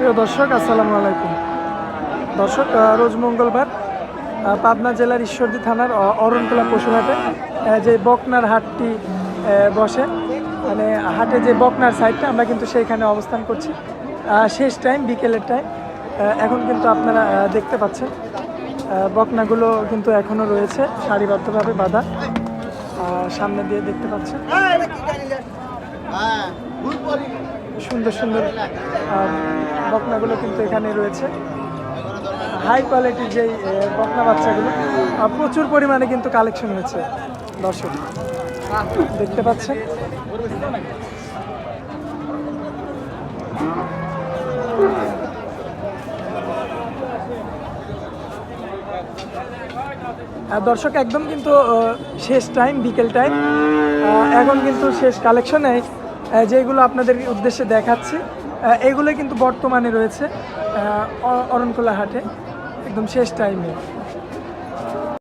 প্রিয় দর্শক আসসালামু আলাইকুম। দর্শক রোজ মঙ্গলবার পাবনা জেলার ঈশ্বরদী থানার অরণতলা পশুহাটে আহ, যে বকনার হাটটি বসে। মানে হাটে যে বকনার সাইডটা আমরা কিন্তু সেইখানে অবস্থান করছি। শেষ টাইম বিকেলের টাইম এখন কিন্তু আপনারা দেখতে পাচ্ছেন বকনাগুলো কিন্তু এখনও রয়েছে সারিবদ্ধভাবে বাঁধা। সামনে দিয়ে দেখতে পাচ্ছেন। সুন্দর সুন্দর বকনাগুলো কিন্তু এখানে রয়েছে। হাই কোয়ালিটির যেই বকনা বাচ্চাগুলো প্রচুর পরিমাণে কিন্তু কালেকশন হয়েছে দর্শক। দেখতে পাচ্ছেন? দর্শক, একদম কিন্তু শেষ টাইম বিকেল টাইম এখন কিন্তু শেষ কালেকশনে যেগুলো আপনাদের উদ্দেশ্যে দেখাচ্ছি এগুলো কিন্তু বর্তমানে রয়েছে অরণকোলা হাটে একদম শেষ টাইমে